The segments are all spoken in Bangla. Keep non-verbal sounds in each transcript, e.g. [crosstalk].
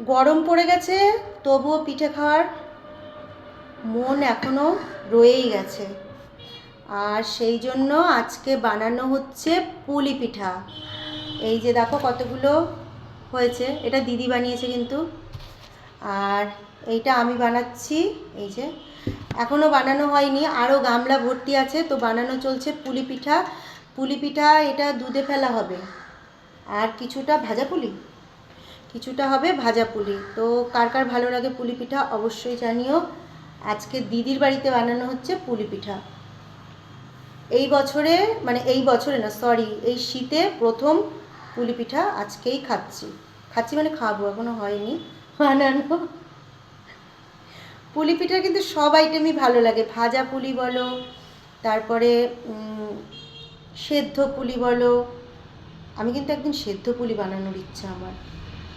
গরম পড়ে গেছে, তবুও পিঠে খাওয়ার মন এখনও রয়েই গেছে। আর সেই জন্য আজকে বানানো হচ্ছে পুলি পিঠা। এই যে দেখো কতগুলো হয়েছে, এটা দিদি বানিয়েছে কিন্তু। আর এইটা আমি বানাচ্ছি, এই যে। এখনও বানানো হয়নি আরও গামলা ভর্তি আছে, তো বানানো চলছে পুলি পিঠা। পুলি পিঠা এটা দুধে ফেলা হবে। আর কিছুটা ভাজা পুলি। কিছুটা হবে ভাজা পুলি। তো কার কার ভালো লাগে পুলি পিঠা অবশ্যই জানিও। আজকে দিদির বাড়িতে বানানো হচ্ছে পুলি পিঠা। এই বছরে মানে এই বছরে না সরি এই শীতে প্রথম পুলি পিঠা আজকেই খাচ্ছি। খাচ্ছি মানে খাব, এখনও হয়নি বানানো। পুলি পিঠার কিন্তু সব আইটেমই ভালো লাগে। ভাজা পুলি বলো, তারপরে সেদ্ধ পুলি বলো। আমি কিন্তু একদিন সেদ্ধ পুলি বানানোর ইচ্ছা আমার।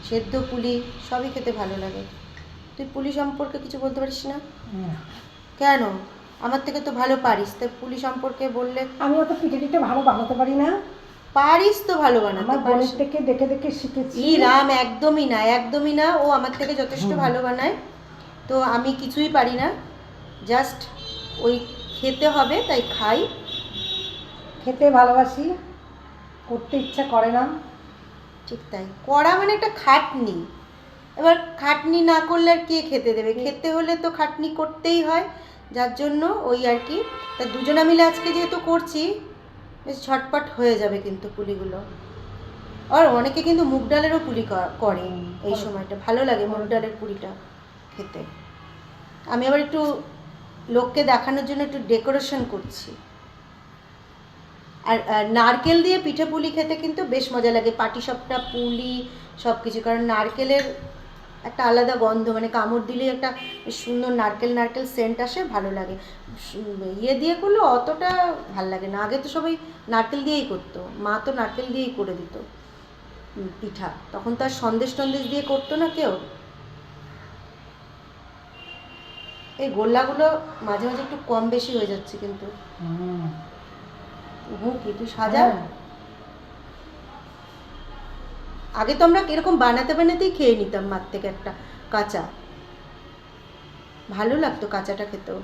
সেদ্ধ পুলি সবই খেতে ভালো লাগে। তুই পুলি সম্পর্কে কিছু বলতে পারিস না? কেন? আমার থেকে তো ভালো পারিস তাই পুলি সম্পর্কে বললে আমি অত টিঠে ভালো বানাতে পারি না। পারিস তো ভালো বানাতে আমার বোনের থেকে দেখে দেখে শিখেছি। ই রাম একদমই না একদমই না ও আমার থেকে যথেষ্ট ভালো বানায়। তো আমি কিছুই পারি না জাস্ট ওই খেতে হবে তাই খাই। খেতে ভালোবাসি করতে ইচ্ছা করে না। ঠিক তাই। করা মানে একটা খাটনি। এবার খাটনি না করলে আর কে খেতে দেবে? খেতে হলে তো খাটনি করতেই হয়। যার জন্য ওই আর কি। তা দুজনা মিলে আজকে যেহেতু করছি বেশ ছটপট হয়ে যাবে কিন্তু পুলিগুলো। আর অনেকে কিন্তু মুগ ডালেরও পুলি করে এই সময়টা। ভালো লাগে মুগ ডালের পুলিটা খেতে। আমি আবার একটু লোককে দেখানোর জন্য একটু ডেকোরেশন করছি। আর নারকেল দিয়ে পিঠে পুলি খেতে কিন্তু বেশ মজা লাগে। পাটিসাপটা, পুলি সব কিছু কারণ নারকেলের একটা আলাদা গন্ধ মানে কামড় দিলেই একটা সুন্দর নারকেল নারকেল সেন্ট আসে, ভালো লাগে। ইয়ে দিয়ে করলে অতটা ভালো লাগে না। আগে তো সবাই নারকেল দিয়েই করতো। মা তো নারকেল দিয়েই করে দিত পিঠা। তখন তো আর সন্দেশ টন্দেশ দিয়ে করতো না কেউ। এই গোল্লাগুলো মাঝে মাঝে একটু কম বেশি হয়ে যাচ্ছে কিন্তু। হুম কি তুই সাজা? হ্যাঁ। আগে তো আমরা এরকম বানাতে বানাতেই খেয়ে নিতাম মার থেকে একটা কাঁচা। ভালো লাগতো কাঁচাটা খেতেও।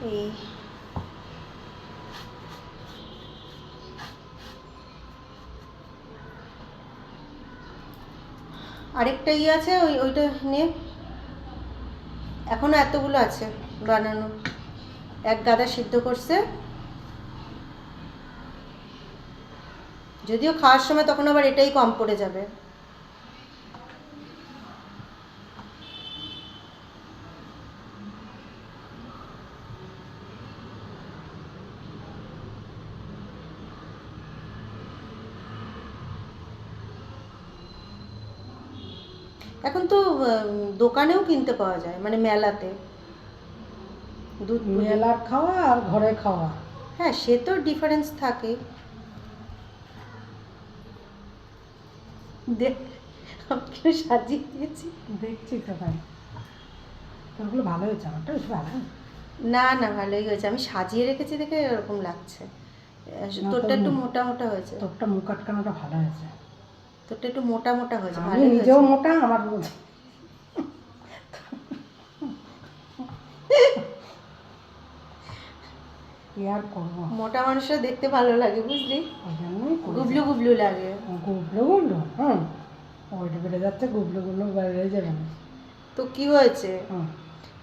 এই আরেকটা ইয়ে আছে, ওই, ওইটা নে। এখনও এতগুলো আছে বানানো। এক গাদা সিদ্ধ করছে। যদিও খাওয়ার সময় তখন আবার এটাই কম পড়ে যাবে। এখন তো দোকানেও কিনতে পাওয়া যায় মানে মেলাতে। দুধ মেলার খাওয়া আর ঘরে খাওয়া। হ্যাঁ সে তো ডিফারেন্স থাকে। দেখ সাজিয়ে দিয়েছি। দেখছি তো তাই ওগুলো ভালো হয়েছে? আমারটা বেশ ভালো। না না ভালোই হয়েছে। আমি সাজিয়ে রেখেছি দেখে এরকম লাগছে। তোরটা একটু মোটা মোটা হয়েছে। তোরটা মুখ আটকানোটা ভালো হয়েছে। তোরটা একটু মোটা মোটা হয়েছে ভালোই নিজেও মোটা আমার কি আর করব? মোটা মানুষরা দেখতে ভালো লাগে বুঝলি। গুবলু গুবলু লাগে। গুবলো গুবলো? হুম। ওইটা বেড়ে যাচ্ছে গুবলো গুবলো বেড়ে যাবে। তো কি হয়েছে।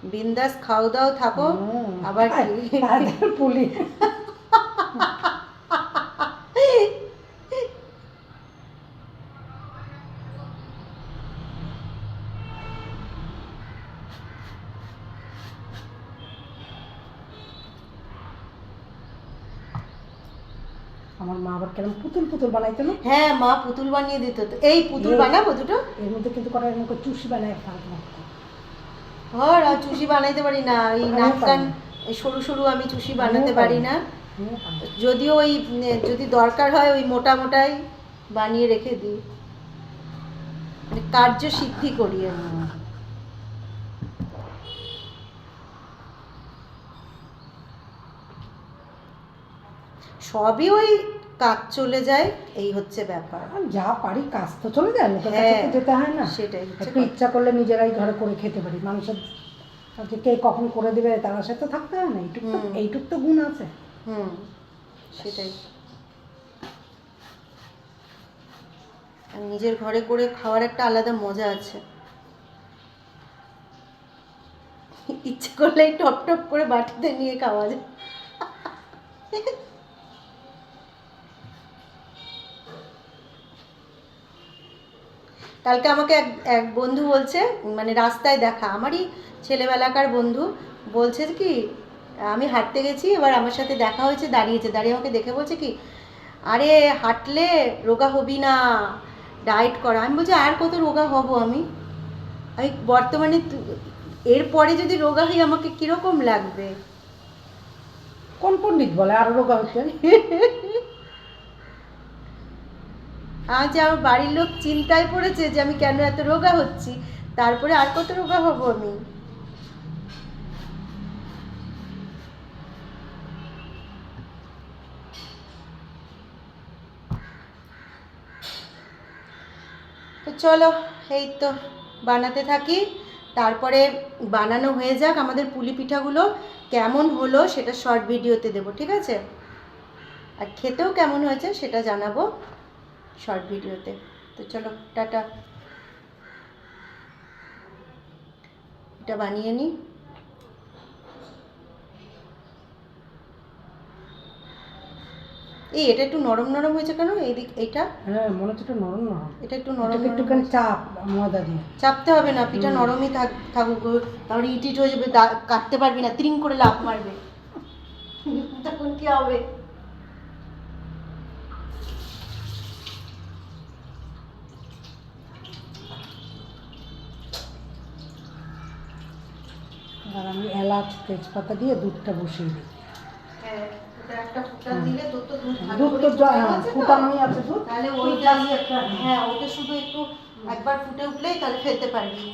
বিন্দাস খাও দাও থাকো। আবার আয়, কি? তাদের পুলি। আমার মা আবার কেরম পুতুল পুতুল বানাইতো না? হ্যাঁ মা পুতুল বানিয়ে দিত তো। এই পুতুল বানাবো দুটো? এর মধ্যে কিন্তু কটা এরকম চুষি বানায় ফালতু আর চুষি বানাইতে পারি না। এই আমিও নাক কান সরু সরু আমি চুষি বানাতে পারি পারি। না। যদিও ওই যদি দরকার হয় ওই মোটা মোটাই বানিয়ে রেখে দিই। মানে কার্য সিদ্ধি করি আমি। সবই ওই কাজ চলে যায় এই হচ্ছে ব্যাপার। যা পারি কাজ তো চলে যায় লোকের কাছে হ্যাঁ, তো যেতে হয় না। সেটাই হচ্ছে একটু ইচ্ছা করলে নিজেরাই ঘরে করে খেতে পারি। মানুষের কাছে কে কখন করে দেবে তার সাথে তো থাকতে হয় না। এইটুক তো। এইটুক তো গুণ আছে। হুম সেটাই। আর নিজের ঘরে করে খাওয়ার একটা আলাদা মজা আছে। ইচ্ছে করলেই টপ টপ করে বাটিতে নিয়ে খাওয়া যায়। কালকে আমাকে এক এক বন্ধু বলছে মানে রাস্তায় দেখা, আমারই ছেলেবেলাকার বন্ধু, বলছে কি, আমি হাঁটতে গেছি, এবার আমার সাথে দেখা হয়েছে, দাঁড়িয়েছে, দাঁড়িয়ে আমাকে দেখে বলছে কি, আরে হাঁটলে রোগা হবি না, ডায়েট করা। আমি বলছি, আর কত রোগা হব আমি? আমি বর্তমানে এরপরে যদি রোগা হই, আমাকে কীরকম লাগবে? কোন পণ্ডিত বলে, আরও রোগা হচ্ছে? আজ আমার বাড়ির লোক চিন্তায় পড়েছে যে আমি কেন এত রোগা হচ্ছি। তারপরে আর কত রোগা হব আমি? চলো, এই তো বানাতে থাকি। তারপরে বানানো হয়ে যাক আমাদের পুলি পিঠাগুলো। কেমন হলো সেটা শর্ট ভিডিওতে দেবো, ঠিক আছে? আর খেতেও কেমন হয়েছে সেটা জানাব। শর্ট ভিডিওতে তো। চলো টাটা। এটা বানিয়ে নিই এই এটা একটু নরম নরম হয়েছে কেন? এই দিক এটা হ্যাঁ মনে হচ্ছে একটু নরম নরম। এটা একটু নরম একটুখানি চাপ ময়দা দিয়ে। চাপতে হবে না পিঠা। নরমই থাক থাকুক। তাহলে ইট ইট হয়ে যাবে কাটতে পারবি না ত্রিং করে লাফ মারবে। [laughs] তখন কি হবে আর আমি এলাচ তেজপাতা দিয়ে দুধটা বসিয়ে দিই। হ্যাঁ একটা দিলে দুধ তো। ফুটানোই আছে দুধ। তাহলে ওইটা একটা হ্যাঁ ওটা শুধু একটু একবার ফুটে উঠলেই তাহলে ফেলতে পারবি।